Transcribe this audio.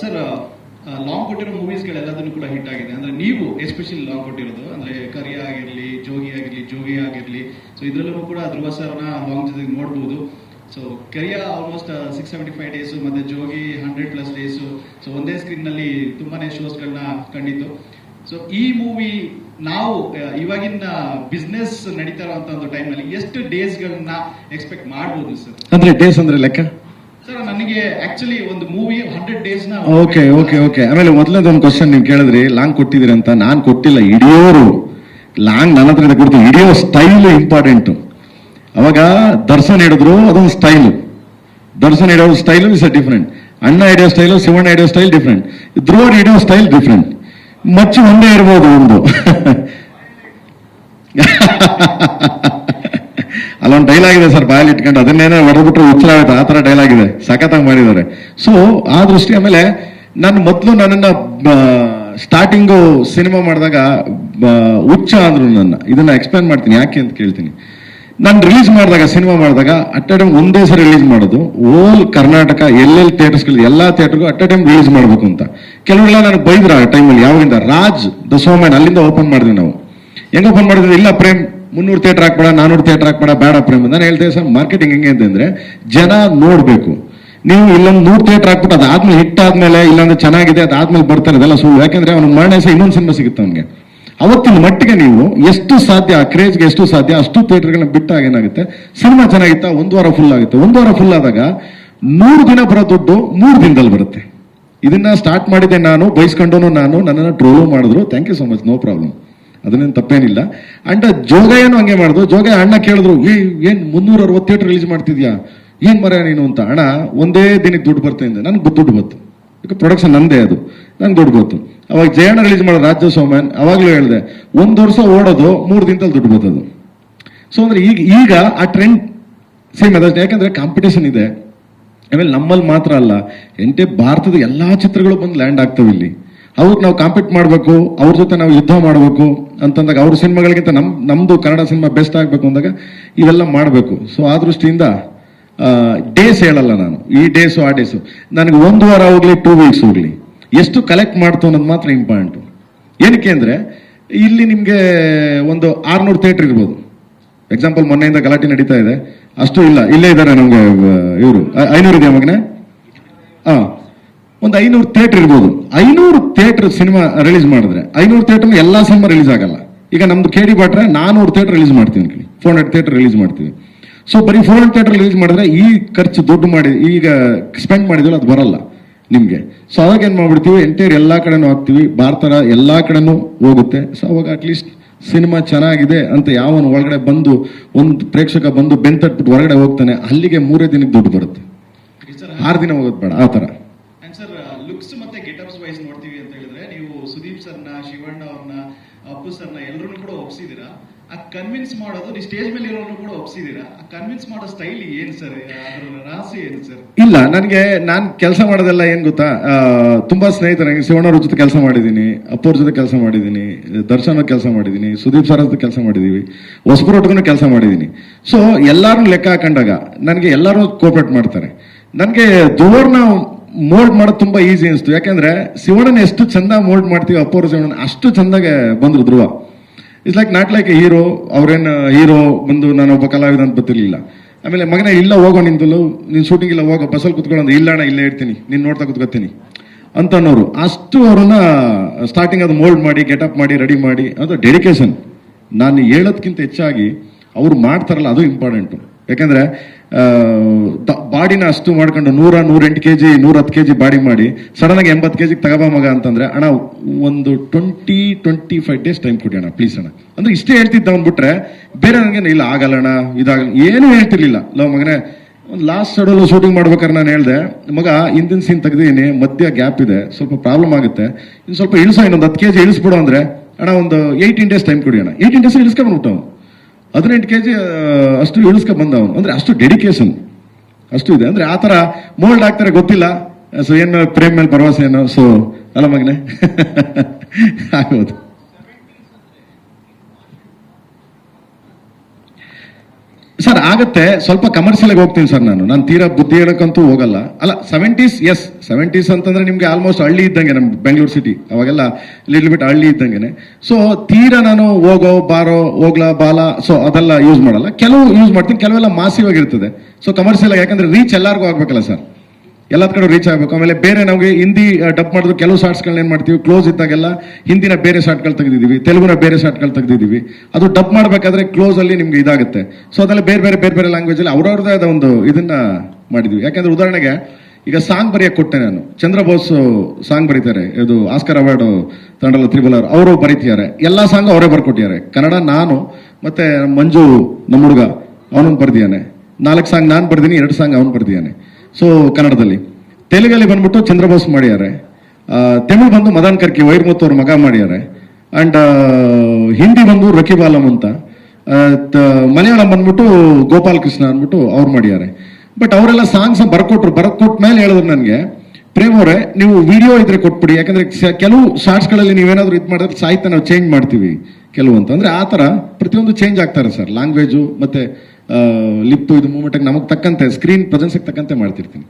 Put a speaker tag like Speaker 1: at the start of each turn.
Speaker 1: Sir long ಕೊಟ್ಟಿರೋ ಮೂವೀಸ್ಗಳೆಲ್ಲದನ್ನು ಕೂಡ hit ಆಗಿದೆ. ಅಂದ್ರೆ ನೀವು ಎಸ್ಪೆಷಲಿ ಲಾಂಗ್ ಕೊಟ್ಟಿರೋದು, ಅಂದ್ರೆ ಕರಿಯ ಆಗಿರ್ಲಿ, ಜೋಗಿ ಆಗಿರ್ಲಿ ಜೋಗಿ ಆಗಿರ್ಲಿ ಸೊ ಇದರಲ್ಲೂ ಕೂಡ ಧ್ರುವ ಸರ್ನ ಲಾಂಗ್ ಜೊತೆಗೆ ನೋಡ್ಬೋದು. So Kariya almost six seventy five days ಮತ್ತೆ Jogi hundred plus days so ಒಂದೇ ಸ್ಕ್ರೀನ್ನಲ್ಲಿ ತುಂಬಾನೇ ಶೋಸ್ಗಳನ್ನ ಕಂಡಿತ್ತು ಸೊ ಈ ಮೂವಿ ನಾವು ಇವಾಗಿನ ಬಿಸ್ನೆಸ್ ನಡೀತಾ ಇರುವಂತ ಒಂದು ಟೈಮ್ನಲ್ಲಿ ಎಷ್ಟು ಡೇಸ್ ಗಳನ್ನ ಎಕ್ಸ್ಪೆಕ್ಟ್ ಮಾಡ್ಬೋದು ಸರ್
Speaker 2: ಅಂದ್ರೆ ಡೇಸ್ ಅಂದ್ರೆ ಲೆಕ್ಕ? ಓಕೆ ಓಕೆ ಓಕೆ ಆಮೇಲೆ ಮೊದಲನೇದೊಂದು ಕ್ವಶನ್ ನೀವು ಕೇಳಿದ್ರಿ ಲಾಂಗ್ ಕೊಟ್ಟಿದ್ರಿ ಅಂತ. ನಾನ್ ಕೊಟ್ಟಿಲ್ಲ ಇಡಿಯೋರು ಲಾಂಗ್ ನನ್ನ ಹತ್ರ ಕೊಡ್ತೀನಿ. ಇಡಿಯೋ ಸ್ಟೈಲ್ ಇಂಪಾರ್ಟೆಂಟ್ ಅವಾಗ ದರ್ಶನ್ ಹಿಡಿದ್ರು ಅದೊಂದು ಸ್ಟೈಲ್ ದರ್ಶನ್ ಹಿಡಿಯೋ ಸ್ಟೈಲ್ ಇಸ್ ಅ ಡಿಫ್ರೆಂಟ್ ಅಣ್ಣ ಹಿಡಿಯೋ ಸ್ಟೈಲು ಶಿವಣ್ಣ ಹಿಡಿಯೋ ಸ್ಟೈಲ್ ಡಿಫ್ರೆಂಟ್ ಧ್ರುವ ಹಿಡಿಯೋ ಸ್ಟೈಲ್ ಡಿಫ್ರೆಂಟ್ ಮಚ್ಚು ಒಂದೇ ಇರ್ಬೋದು ಒಂದು. ಅಲ್ಲೊಂದು ಡೈಲಾಗ್ ಇದೆ ಸರ್, ಬಾಯಲ್ಲಿ ಇಟ್ಕೊಂಡು. ಅದನ್ನೇನೆ ಹೊಡೆದ್ಬಿಟ್ರೆ ಉತ್ತರ ಆಗುತ್ತೆ ಆ ಥರ ಡೈಲಾಗ್ ಇದೆ. ಸಖತ್ತಾಗಿ ಮಾಡಿದ್ದಾರೆ. ಸೊ ಆ ದೃಷ್ಟಿ ಆಮೇಲೆ ನಾನು ಮೊದಲು ನನ್ನನ್ನ ಸ್ಟಾರ್ಟಿಂಗು ಸಿನಿಮಾ ಮಾಡಿದಾಗ ಹುಚ್ಚ ಅಂದ್ರು ನನ್ನ. ಇದನ್ನ ಎಕ್ಸ್ಪ್ಲೇನ್ ಮಾಡ್ತೀನಿ. ಯಾಕೆ ಅಂತ ಕೇಳ್ತೀನಿ. ನಾನು ರಿಲೀಸ್ ಮಾಡಿದಾಗ ಸಿನಿಮಾ ಮಾಡಿದಾಗ ಅಟ್ ಅ ಟೈಮ್ ಒಂದೇ ಸರಿ ರಿಲೀಸ್ ಮಾಡೋದು. ಓಲ್ ಕರ್ನಾಟಕ, ಎಲ್ಲೆಲ್ಲಿ ಥಿಯೇಟರ್ಸ್ಗಳು ಎಲ್ಲಾ ಥಿಯೇಟರ್ಗೂ ಅಟ್ ಅ ಟೈಮ್ ರಿಲೀಸ್ ಮಾಡಬೇಕು ಅಂತ. ಕೆಲವೆಲ್ಲ ನನಗೆ ಬೈದ್ರ ಆ ಟೈಮಲ್ಲಿ ಯಾವಾಗಿಂದ? ರಾಜ್ ದ ಸೋಮ್ಯಾನ್ ಅಲ್ಲಿಂದ ಓಪನ್ ಮಾಡಿದ್ವಿ ನಾವು. ಹೆಂಗ್ ಓಪನ್ ಮಾಡಿದ್ವಿ? ಇಲ್ಲ, ಪ್ರೇಮ್ ಮುನ್ನೂರು ಥಿಯೇಟರ್ ಹಾಕ್ಬೇಡ, ನಾನೂರು ಥಿಯೇಟರ್ ಹಾಕ್ಬೇಡ, ಬೇಡ ಪ್ರೇಮ್ ನಾನು ಹೇಳ್ತೇವೆ ಸರ್. ಮಾರ್ಕೆಟಿಂಗ್ ಹೆಂಗೆ ಅಂತಂದ್ರೆ ಜನ ನೋಡಬೇಕು. ನೀವು ಇಲ್ಲೊಂದು ನೂರು ಥಿಯೇಟರ್ ಹಾಕ್ಬಿಟ್ಟು ಅದಾದ್ಮೇಲೆ ಹಿಟ್ ಆದ್ಮೇಲೆ ಇಲ್ಲಾಂದ್ರೆ ಚೆನ್ನಾಗಿದೆ, ಅದಾದ್ಮೇಲೆ ಬರ್ತಾರೆ, ಅದೆಲ್ಲ ಸುಳ್ಳು. ಯಾಕಂದ್ರೆ ಅವ್ನು ಮರಣ ಇನ್ನೊಂದು ಸಿನಿಮಾ ಸಿಗುತ್ತೆ ಅವನಿಗೆ. ಅವತ್ತಿನ ಮಟ್ಟಿಗೆ ನೀವು ಎಷ್ಟು ಸಾಧ್ಯ, ಆ ಕ್ರೇಜ್ಗೆ ಎಷ್ಟು ಸಾಧ್ಯ, ಅಷ್ಟು ಥಿಯೇಟರ್ಗಳನ್ನ ಬಿಟ್ಟಾಗ ಏನಾಗುತ್ತೆ? ಸಿನಿಮಾ ಚೆನ್ನಾಗಿತ್ತಾ? ಒಂದು ವಾರ ಫುಲ್ ಆಗುತ್ತೆ. ಒಂದು ವಾರ ಫುಲ್ ಆದಾಗ ಮೂರು ದಿನ ಬರೋ ದುಡ್ಡು ಮೂರು ದಿನದಲ್ಲಿ ಬರುತ್ತೆ. ಇದನ್ನ ಸ್ಟಾರ್ಟ್ ಮಾಡಿದೆ ನಾನು, ಬೈಸ್ಕೊಂಡನು ನಾನು, ನನ್ನನ್ನು ಟ್ರೋಲು ಮಾಡಿದ್ರು. Thank you so much no problem ಅದನ್ನೇನು ತಪ್ಪೇನಿಲ್ಲ. ಅಂಡ್ ಜೋಗಯ್ಯನು ಹಂಗೆ ಮಾಡಿದ್ರು ಜೋಗಯ್ಯ ಅಣ್ಣ ಕೇಳಿದ್ರು ಏನ್ ಮುನ್ನೂರ ಅರವತ್ತು ಥಿಯೇಟರ್ ರಿಲೀಸ್ ಮಾಡ್ತಿದ್ಯಾ? ಏನ್ ಮರ ನೀನು ಅಂತ? ಅಣ್ಣ, ಒಂದೇ ದಿನಕ್ಕೆ ದುಡ್ಡು ಬರ್ತಾಯಿದೆ ನನ್ಗೆ ದುಡ್ಡು ಬಂತು ಯಾಕೆ ಪ್ರೊಡಕ್ಷನ್ ನಂದೇ ಅದು. ನಂಗೆ ದುಡ್ಡು ಬಂತು ಅವಾಗ ಜಯಣ್ಣ ರಿಲೀಸ್ ಮಾಡೋ ರಾಜ್ಯ ಸೋಮನ್ ಅವಾಗಲೂ ಹೇಳಿದೆ, ಒಂದು ವರ್ಷ ಓಡೋದು, ಮೂರು ದಿನದಲ್ಲಿ ದುಡ್ಡು ಬರ್ತದೆ. ಸೊ ಅಂದ್ರೆ ಈಗ ಈಗ ಆ ಟ್ರೆಂಡ್ ಸೇಮ್ ಅದ ಯಾಕಂದ್ರೆ ಕಾಂಪಿಟೇಷನ್ ಇದೆ. ಆಮೇಲೆ ನಮ್ಮಲ್ಲಿ ಮಾತ್ರ ಅಲ್ಲ ಎಂಟೆ ಭಾರತದ ಎಲ್ಲಾ ಚಿತ್ರಗಳು ಬಂದು ಲ್ಯಾಂಡ್ ಆಗ್ತವೆ ಇಲ್ಲಿ. ಅವ್ರು ನಾವು ಕಾಂಪೀಟ್ ಮಾಡಬೇಕು, ಅವ್ರ ಜೊತೆ ನಾವು ಯುದ್ಧ ಮಾಡಬೇಕು ಅಂತಂದಾಗ ಅವ್ರ ಸಿನಿಮಾಗಳಿಗಿಂತ ನಮ್ಮ ನಮ್ಮದು ಕನ್ನಡ ಸಿನಿಮಾ ಬೆಸ್ಟ್ ಆಗಬೇಕು ಅಂದಾಗ ಇವೆಲ್ಲ ಮಾಡಬೇಕು. ಸೊ ಆ ದೃಷ್ಟಿಯಿಂದ ಡೇಸ್ ಹೇಳಲ್ಲ ನಾನು. ಈ ಡೇಸು ಆ ಡೇಸು ನನಗೆ ಒಂದು ವಾರ ಹೋಗ್ಲಿ ಟೂ ವೀಕ್ಸ್ ಹೋಗ್ಲಿ. ಎಷ್ಟು ಕಲೆಕ್ಟ್ ಮಾಡ್ತು ಅನ್ನೋದು ಮಾತ್ರ ಇಂಪಾರ್ಟೆಂಟ್ ಏನಕ್ಕೆ ಅಂದರೆ, ಇಲ್ಲಿ ನಿಮಗೆ ಒಂದು ಆರ್ನೂರು ಥಿಯೇಟ್ರ್ ಇರ್ಬೋದು. ಎಕ್ಸಾಂಪಲ್ ಮೊನ್ನೆಯಿಂದ ಗಲಾಟೆ ನಡೀತಾ ಇದೆ. ಅಷ್ಟು ಇಲ್ಲ. ಇಲ್ಲೇ ಇದ್ದಾರೆ ನಮಗೆ, ಇವರು. ಐನೂರು ಇದೆಯಾ ಮಗನೇ? ಹಾ ಒಂದು ಐನೂರು ಥಿಯೇಟರ್ ಇರ್ಬೋದು. ಐನೂರು ಥಿಯೇಟರ್ ಸಿನಿಮಾ ರಿಲೀಸ್ ಮಾಡಿದ್ರೆ ಐನೂರು ಥಿಯೇಟರ್ ಎಲ್ಲ ಸಿನಿಮಾ ರಿಲೀಸ್ ಆಗಲ್ಲ. ಈಗ ನಮ್ದು ಕೇಳಿ ಡಿ ಬಾಟ್ರೆ ನಾನೂರು ಥಿಯೇಟರ್ ರಿಲೀಸ್ ಮಾಡ್ತೀನಿ ಅನ್ಕೊಳ್ಳಿ ಫೋರ್ ಹಂಡ್ರೆಡ್ ಥಿಯೇಟರ್ ರಿಲೀಸ್ ಮಾಡ್ತೀವಿ ಸೊ ಬರೀ ಫೋರ್ ಹಂಡ್ರೆಡ್ ಥಿಯೇಟರ್ ರಿಲೀಸ್ ಮಾಡಿದ್ರೆ ಈ ಖರ್ಚು ದುಡ್ಡು ಮಾಡಿ ಈಗ ಸ್ಪೆಂಡ್ ಮಾಡಿದ್ರು ಅದು ಬರಲ್ಲ ನಿಮಗೆ. ಸೊ ಅವಾಗ ಏನು ಮಾಡ್ಬಿಡ್ತೀವಿ ಎಂಟೈರ್ ಎಲ್ಲ ಕಡೆನೂ ಹಾಕ್ತೀವಿ. ಭಾರತದ ಎಲ್ಲ ಕಡೆನೂ ಹೋಗುತ್ತೆ. ಸೊ ಅವಾಗ ಅಟ್ಲೀಸ್ಟ್ ಸಿನಿಮಾ ಚೆನ್ನಾಗಿದೆ ಅಂತ ಯಾವನು ಒಳಗಡೆ ಬಂದು ಒಂದು ಪ್ರೇಕ್ಷಕ ಬಂದು ಬೆಂತಟ್ಬಿಟ್ಟು ಹೊರಗಡೆ ಹೋಗ್ತಾನೆ ಅಲ್ಲಿಗೆ ಮೂರೇ ದಿನಕ್ಕೆ ದುಡ್ಡು ಬರುತ್ತೆ. ಆರು ದಿನ ಹೋಗೋದು ಬೇಡ ಆ ಥರ
Speaker 1: ಅಂಡ್ ಸರ್ ಲುಕ್ಸ್ ಮತ್ತೆ ಗೆಟಪ್ಸ್ ವೈಸ್ ನೋಡ್ತೀವಿ ಅಂತ ಹೇಳಿದ್ರೆ ನೀವು ಸುದೀಪ್ ಸರ್ನ ಶಿವಣ್ಣ ಅವ್ರನ್ನ ಅಪ್ಪು ಸರ್ನ ಎಲ್ಲರೂ ಕೂಡ ಒಪ್ಸಿದ್ದೀರಾ ಆ ಕನ್ವಿನ್ಸ್ ಮಾಡೋದು ನೀವು ಸ್ಟೇಜ್ ಮೇಲೆ ಇರೋರು ಕೂಡ ಒಪ್ಸಿದ್ದೀರಾ ಆ ಕನ್ವಿನ್ಸ್ ಮಾಡೋ ಸ್ಟೈಲ್ ಏನು ಸರ್? ರಹಸ್ಯ ಏನು ಸರ್?
Speaker 2: ಇಲ್ಲ, ನನಗೆ, ನಾನು ಕೆಲಸ ಮಾಡೋದೆಲ್ಲ ಏನು ಗೊತ್ತಾ? ತುಂಬ ಸ್ನೇಹಿತರು ಶಿವಣ್ಣವ್ರ ಜೊತೆ ಕೆಲಸ ಮಾಡಿದ್ದೀನಿ, ಅಪ್ಪವ್ರ ಜೊತೆ ಕೆಲಸ ಮಾಡಿದ್ದೀನಿ ದರ್ಶನ ಕೆಲಸ ಮಾಡಿದ್ದೀನಿ, ಸುದೀಪ್ ಸರ್ ಜೊತೆ ಕೆಲಸ ಮಾಡಿದ್ದೀವಿ ಹೊಸಬರು ಒಟ್ಟಿಗೂ ಕೆಲಸ ಮಾಡಿದ್ದೀನಿ ಸೊ ಎಲ್ಲರೂ ಲೆಕ್ಕ ಹಾಕೊಂಡಾಗ, ನನಗೆ ಎಲ್ಲರೂ ಕೋಪರೇಟ್ ಮಾಡ್ತಾರೆ. ನನಗೆ ಧ್ರುವರ್ನ ಮೋಲ್ಡ್ ಮಾಡೋದು ತುಂಬಾ ಈಸಿ ಅನಿಸ್ತು. ಯಾಕಂದ್ರೆ ಶಿವಣ್ಣ ಎಷ್ಟು ಚಂದ ಮೋಲ್ಡ್ ಮಾಡ್ತೀವಿ ಅಪ್ಪೋರ್ ಶಿವಣ್ಣನ ಅಷ್ಟು ಚಂದಾಗೆ ಬಂದ್ರು Dhruva. It's like not like a hero ಅವ್ರೇನು ಹೀರೋ ಬಂದು ನಾನು ಒಬ್ಬ ಕಲಾವಿದ ಅಂತ ಗೊತ್ತಿರ್ಲಿಲ್ಲ. ಆಮೇಲೆ ಮಗನೇ, ಇಲ್ಲ, ಹೋಗೋ ನಿಂತಲು. ನೀನು ಶೂಟಿಂಗ್ ಇಲ್ಲ, ಹೋಗೋ. ಬಸ್ಸಲ್ಲಿ ಕುತ್ಕೊಂಡು ಅಂದ್ರೆ ಇಲ್ಲ ಅಣ್ಣ, ಇಲ್ಲೇ ಇರ್ತೀನಿ. ನೀನು ನೋಡ್ತಾ ಕುತ್ಕೋತೀನಿ. ಅಂತ ಅನ್ನೋರು. ಅಷ್ಟು ಅವ್ರನ್ನ ಸ್ಟಾರ್ಟಿಂಗ್ ಅದು ಮೋಲ್ಡ್ ಮಾಡಿ ಗೆಟಪ್ ಮಾಡಿ ರೆಡಿ ಮಾಡಿ, ಅದು ಡೆಡಿಕೇಶನ್ ನಾನು ಹೇಳೋದಕ್ಕಿಂತ ಹೆಚ್ಚಾಗಿ ಅವ್ರು ಮಾಡ್ತಾರಲ್ಲ, ಅದು ಇಂಪಾರ್ಟೆಂಟು ಯಾಕಂದ್ರೆ ಬಾಡಿನ ಅಷ್ಟು ಮಾಡ್ಕೊಂಡು ನೂರ ನೂರೆಂಟು ಕೆ ಜಿ ನೂರ ಹತ್ತು ಕೆ ಜಿ ಬಾಡಿ ಮಾಡಿ ಸಡನ್ ಆಗಿ ಎಂಬತ್ತು ಕೆ ಜಿಗೆ ತಗೋಬಾ ಮಗ ಅಂತಂದ್ರೆ, ಅಣ್ಣ, ಒಂದು twenty twenty five days time ಕೊಡಿ ಅಣ್ಣ, ಪ್ಲೀಸ್ ಅಣ್ಣ. ಅಂದ್ರೆ ಇಷ್ಟೇ ಹೇಳ್ತಿದ್ದ ಅವ್ನು ಬಿಟ್ರೆ ಬೇರೆ ನನಗೆ ಇಲ್ಲ, ಆಗಲ್ಲಣ್ಣ, ಇದಾಗ, ಏನೂ ಹೇಳ್ತಿರ್ಲಿಲ್ಲ. ಲವ್ ಮಗನೇ, ಒಂದು ಲಾಸ್ಟ್ ಶೆಡ್ಯೂಲ್ ಶೂಟಿಂಗ್ ಮಾಡ್ಬೇಕಾದ್ರೆ ನಾನು ಹೇಳ್ದೆ, ಮಗ, ಹಿಂದಿನ ಸೀನ್ ತೆಗ್ದೀನಿ ಮಧ್ಯ ಗ್ಯಾಪ್ ಇದೆ, ಸ್ವಲ್ಪ ಪ್ರಾಬ್ಲಮ್ ಆಗುತ್ತೆ, ಇನ್ನು ಸ್ವಲ್ಪ ಇಳಿಸೋ, ಇನ್ನೊಂದು ಹತ್ತು ಕೆ ಜಿ ಇಳಿಸ್ಬಿಡು ಅಂದ್ರೆ, ಅಣ್ಣ, ಒಂದು ಏಯ್ಟೀನ್ ಡೇಸ್ ಟೈಮ್ ಕೊಡಿ ಅಣ್ಣ. ಏಯ್ಟೀನ್ ಡೇಸ್ ಇಳಿಸ್ಕೊಂಡ್ಬಿಟ್ಟು ಹದಿನೆಂಟು ಕೆ ಜಿ ಅಷ್ಟು ಬಂದ ಅವನು ಅಂದ್ರೆ ಅಷ್ಟು ಡೆಡಿಕೇಶನ್ ಅಷ್ಟು ಇದೆ. ಅಂದ್ರೆ ಆ ಥರ ಮೋಲ್ಡ್ ಆಗ್ತಾರೆ ಗೊತ್ತಿಲ್ಲ. ಸೊ ಏನು ಪ್ರೇಮ್ ಮೇಲೆ ಭರವಸೆ ಏನೋ. ಸೊ ಅಲ್ಲ ಮಗನೆ. ಆಗೋದು ಸರ್, ಆಗತ್ತೆ. ಸ್ವಲ್ಪ ಕಮರ್ಷಿಯಲ್ ಆಗಿ ಹೋಗ್ತೀನಿ ಸರ್ ನಾನು. ನಾನು ತೀರಾ ಬುದ್ಧಿ ಹೇಳಕ್ಕಂತೂ ಹೋಗಲ್ಲ. ಅಲ್ಲ ಸೆವೆಂಟೀಸ್ ಎಸ್ ಸೆವೆಂಟೀಸ್ ಅಂತಂದ್ರೆ ನಿಮ್ಗೆ ಆಲ್ಮೋಸ್ಟ್ ಹಳ್ಳಿ ಇದ್ದಂಗೆ ನಮ್ಮ ಬೆಂಗಳೂರು ಸಿಟಿ ಅವಾಗೆಲ್ಲ ಲಿಟ್ಲ್ ಬಿಟ್ ಹಳ್ಳಿ ಇದ್ದಂಗೆ ಸೊ ತೀರಾ ನಾನು ಹೋಗೋ, ಬಾರೋ, ಹೋಗ್ಲಾ, ಬಾಲ ಸೊ ಅದೆಲ್ಲ ಯೂಸ್ ಮಾಡಲ್ಲ. ಕೆಲವು ಯೂಸ್ ಮಾಡ್ತೀನಿ. ಕೆಲವೆಲ್ಲ ಮಾಸಿವಾಗಿರ್ತದೆ ಸೊ ಕಮರ್ಷಿಯಲ್ ಆಗಿ ಯಾಕಂದ್ರೆ ರೀಚ್ ಎಲ್ಲರಿಗೂ ಆಗ್ಬೇಕಲ್ಲ ಸರ್. ಎಲ್ಲ ಕಡೆ ರೀಚ್ ಆಗಬೇಕು. ಆಮೇಲೆ ಬೇರೆ ನಮಗೆ ಹಿಂದಿ ಡಬ್ ಮಾಡಿದ್ರು ಕೆಲವು ಶಾರ್ಟ್ಸ್ಗಳನ್ನ ಏನು ಮಾಡ್ತೀವಿ? ಕ್ಲೋಸ್ ಇದ್ದಾಗೆಲ್ಲ ಹಿಂದಿನ ಬೇರೆ ಶಾರ್ಟ್ಗಳು ತೆಗೆದಿದ್ದೀವಿ. ತೆಲುಗುನ ಬೇರೆ ಶಾರ್ಟ್ಗಳು ತೆಗೆದಿದ್ದೀವಿ. ಅದು ಡಬ್ ಮಾಡಬೇಕಾದ್ರೆ ಕ್ಲೋಸ್ ಅಲ್ಲಿ ನಿಮ್ಗೆ ಇದಾಗುತ್ತೆ. ಸೊ ಅದೆಲ್ಲ ಬೇರೆ ಬೇರೆ ಬೇರೆ ಬೇರೆ ಲ್ಯಾಂಗ್ವೇಜ್ ಅಲ್ಲಿ ಅವ್ರವ್ರದೇ ಆದ ಒಂದು ಇದನ್ನ ಮಾಡಿದ್ವಿ. ಯಾಕೆಂದ್ರೆ ಉದಾಹರಣೆಗೆ, ಈಗ ಸಾಂಗ್ ಬರೆಯಕ್ಕೆ ಕೊಟ್ಟೆ ನಾನು. ಚಂದ್ರಬೋಸ್ ಸಾಂಗ್ ಬರೀತಾರೆ. ಇದು ಆಸ್ಕರ್ ಅವಾರ್ಡ್ ತಂಡಲ ತ್ರಿಬಲರ್ ಅವರು ಬರೀತಿದ್ದಾರೆ. ಎಲ್ಲಾ ಸಾಂಗ್ ಅವರೇ ಬರ್ಕೊಟ್ಟಿದ್ದಾರೆ. ಕನ್ನಡ ನಾನು, ಮತ್ತೆ ಮಂಜು, ನಮ್ಮ ಹುಡುಗ ಅವನೊಂದು ಬರ್ದಿದ್ದಾನೆ. ನಾಲ್ಕು ಸಾಂಗ್ ನಾನು ಬರ್ದೀನಿ, ಎರಡು ಸಾಂಗ್ ಅವನು ಬರ್ದಿಯಾನೆ ಸೊ ಕನ್ನಡದಲ್ಲಿ ತೆಲುಗಲ್ಲಿ ಬಂದ್ಬಿಟ್ಟು ಚಂದ್ರಬೋಸ್ ಮಾಡ್ಯಾರೆ ತಮಿಳು ಬಂದು ಮದನ್ ಕರ್ಕಿ ವೈರ್ಮುತ್ತು ಅವ್ರ ಮಗ ಮಾಡ್ಯಾರೆ ಅಂಡ್ ಹಿಂದಿ ಬಂದು ರಕಿಬಾಲಂ ಅಂತ. ಮಲಯಾಳಂ ಬಂದ್ಬಿಟ್ಟು ಗೋಪಾಲ್ ಕೃಷ್ಣ ಅಂದ್ಬಿಟ್ಟು ಅವ್ರು ಮಾಡ್ಯಾರೆ ಬಟ್ ಅವರೆಲ್ಲ ಸಾಂಗ್ಸ್ ಬರ್ಕೊಟ್ರು. ಬರ್ಕೊಟ್ ಮೇಲೆ ಹೇಳಿದ್ರು ನನಗೆ, ಪ್ರೇಮ್ ಅವರೇ, ನೀವು ವಿಡಿಯೋ ಇದ್ರೆ ಕೊಟ್ಬಿಡಿ. ಯಾಕಂದ್ರೆ ಕೆಲವು ಶಾರ್ಟ್ಸ್ಗಳಲ್ಲಿ ನೀವೇನಾದ್ರೂ ಇದು ಮಾಡಿದ್ರೆ ಸಾಹಿತ್ಯ ನಾವು ಚೇಂಜ್ ಮಾಡ್ತೀವಿ. ಕೆಲವು ಅಂತ. ಅಂದ್ರೆ ಆ ಥರ ಪ್ರತಿಯೊಂದು ಚೇಂಜ್ ಆಗ್ತಾರೆ ಸರ್. ಲ್ಯಾಂಗ್ವೇಜು ಮತ್ತೆ ಲಿಪ್ ಇದು ಮೂಮೆಂಟ್ ನಮಗೆ ತಕ್ಕಂತೆ ಸ್ಕ್ರೀನ್ ಪ್ರೆಸೆನ್ಸ್ ತಕ್ಕಂತೆ ಮಾಡ್ತಿರ್ತೀನಿ.